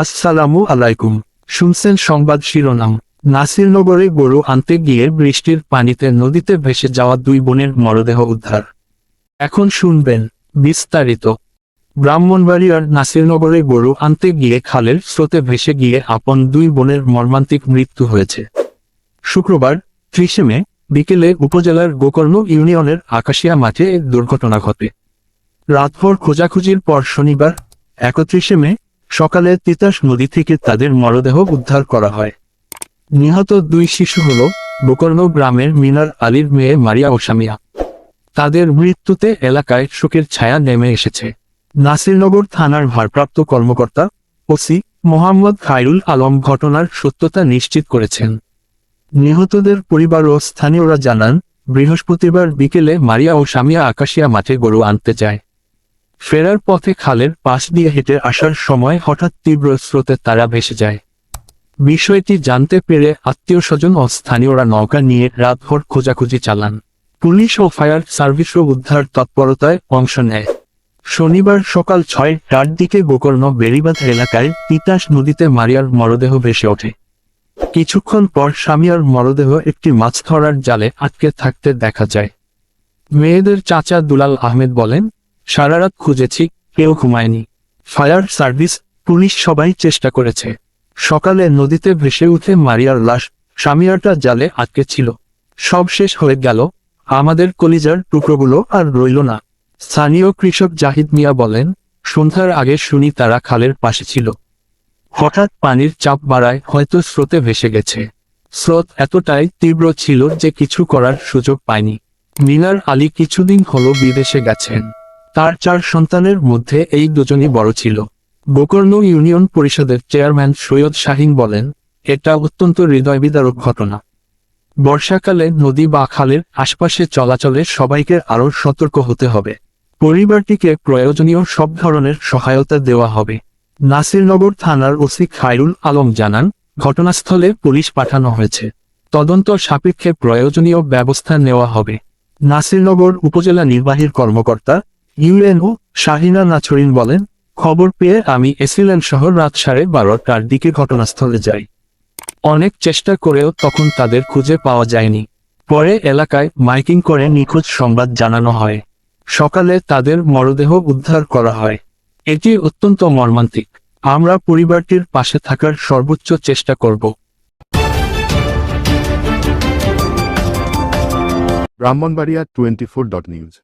আসসালামু আলাইকুম। শুনছেন সংবাদ শিরোনাম। নাসিরনগরে গরু আনতে গিয়ে বৃষ্টির পানিতে নদীতে ভেসে যাওয়া দুই বোনের মরদেহ উদ্ধার। এখন শুনবেন বিস্তারিত। ব্রাহ্মণবাড়িয়ার নাসিরনগরে গরু আনতে গিয়ে খালের স্রোতে ভেসে গিয়ে আপন দুই বোনের মর্মান্তিক মৃত্যু হয়েছে। শুক্রবার, ত্রিশে মে, বিকেলে উপজেলার গোকর্ণ ইউনিয়নের আকাশিয়া মাঠে দুর্ঘটনা ঘটে। রাতভর খোঁজাখুঁজির পর শনিবার, একত্রিশে মে সকালে তিতাস নদী থেকে তাদের মরদেহ উদ্ধার করা হয়। নিহত দুই শিশু হল গোকর্ণ গ্রামের মিনার আলীর মেয়ে মারিয়া ওসামিয়া তাদের মৃত্যুতে এলাকায় শোকের ছায়া নেমে এসেছে। নাসিরনগর থানার ভারপ্রাপ্ত কর্মকর্তা ওসি মোহাম্মদ খায়রুল আলম ঘটনার সত্যতা নিশ্চিত করেছেন। নিহতদের পরিবার ও স্থানীয়রা জানান, বৃহস্পতিবার বিকেলে মারিয়া ও সামিয়া আকাশিয়া মাঠে গরু আনতে যায়। ফেরার পথে খালের পাশ দিয়ে হেঁটে আসার সময় হঠাৎ তীব্র স্রোতে তারা ভেসে যায়। বিষয়টি জানতে পেরে আত্মীয় স্বজন ও স্থানীয়রা নৌকা নিয়ে রাতভর খোঁজাখুঁজি চালান। পুলিশ ও ফায়ার সার্ভিসও উদ্ধার তৎপরতায় অংশ নেয়। শনিবার সকাল ছয়টার দিকে গোকর্ণ বেড়িবাঁধ এলাকায় তিতাস নদীতে মারিয়ার মরদেহ ভেসে ওঠে। কিছুক্ষণ পর স্বামীর মরদেহ একটি মাছ ধরার জালে আটকে থাকতে দেখা যায়। মেয়েদের চাচা দুলাল আহমেদ বলেন সারারাত খুঁজেছি, কেউ ঘুমায়নি। ফায়ার সার্ভিস পুলিশ সবাই চেষ্টা করেছে। সকালে নদীতে ভেসে উঠে মারিয়ার লাশ স্বামীয়ারটা জালে আটকে ছিল। সব শেষ হয়ে গেল। আমাদের কলিজার টুকরোগুলো আর রইল না। স্থানীয় কৃষক জাহিদ মিয়া বলেন, সন্ধ্যার আগে শুনি তারা খালের পাশে ছিল। হঠাৎ পানির চাপ বাড়ায় হয়তো স্রোতে ভেসে গেছে। স্রোত এতটাই তীব্র ছিল যে কিছু করার সুযোগ পায়নি। মিনার আলী কিছুদিন হলো বিদেশে গেছেন। তার চার সন্তানের মধ্যে এই দুজনই বড় ছিল। গোকর্ণ ইউনিয়ন পরিষদের চেয়ারম্যান সৈয়দ শাহিন বলেন, এটা অত্যন্ত হৃদয়বিদারক ঘটনা। বর্ষাকালে নদী বা খালের আশপাশে চলাচলে সবাইকে আরও সতর্ক হতে হবে। পরিবারটিকে প্রয়োজনীয় সব ধরনের সহায়তা দেওয়া হবে। নাসিরনগর থানার ওসি খায়রুল আলম জানান, ঘটনাস্থলে পুলিশ পাঠানো হয়েছে। তদন্ত সাপেক্ষে প্রয়োজনীয় ব্যবস্থা নেওয়া হবে। নাসিরনগর উপজেলা নির্বাহীর কর্মকর্তা ইউএনও শাহিনা নাছরিন বলেন, খবর পেয়ে আমি এসিল্যান্ড শহর রাত সাড়ে বারোটার দিকে ঘটনাস্থলে যাই। অনেক চেষ্টা করেও তখন তাদের খুঁজে পাওয়া যায়নি। পরে এলাকায় মাইকিং করে নিখোঁজ সংবাদ জানানো হয়। সকালে তাদের মরদেহ উদ্ধার করা হয়। এটি অত্যন্ত মর্মান্তিক। আমরা পরিবারটির পাশে থাকার সর্বোচ্চ চেষ্টা করব। Brahmanbaria twenty four dot news.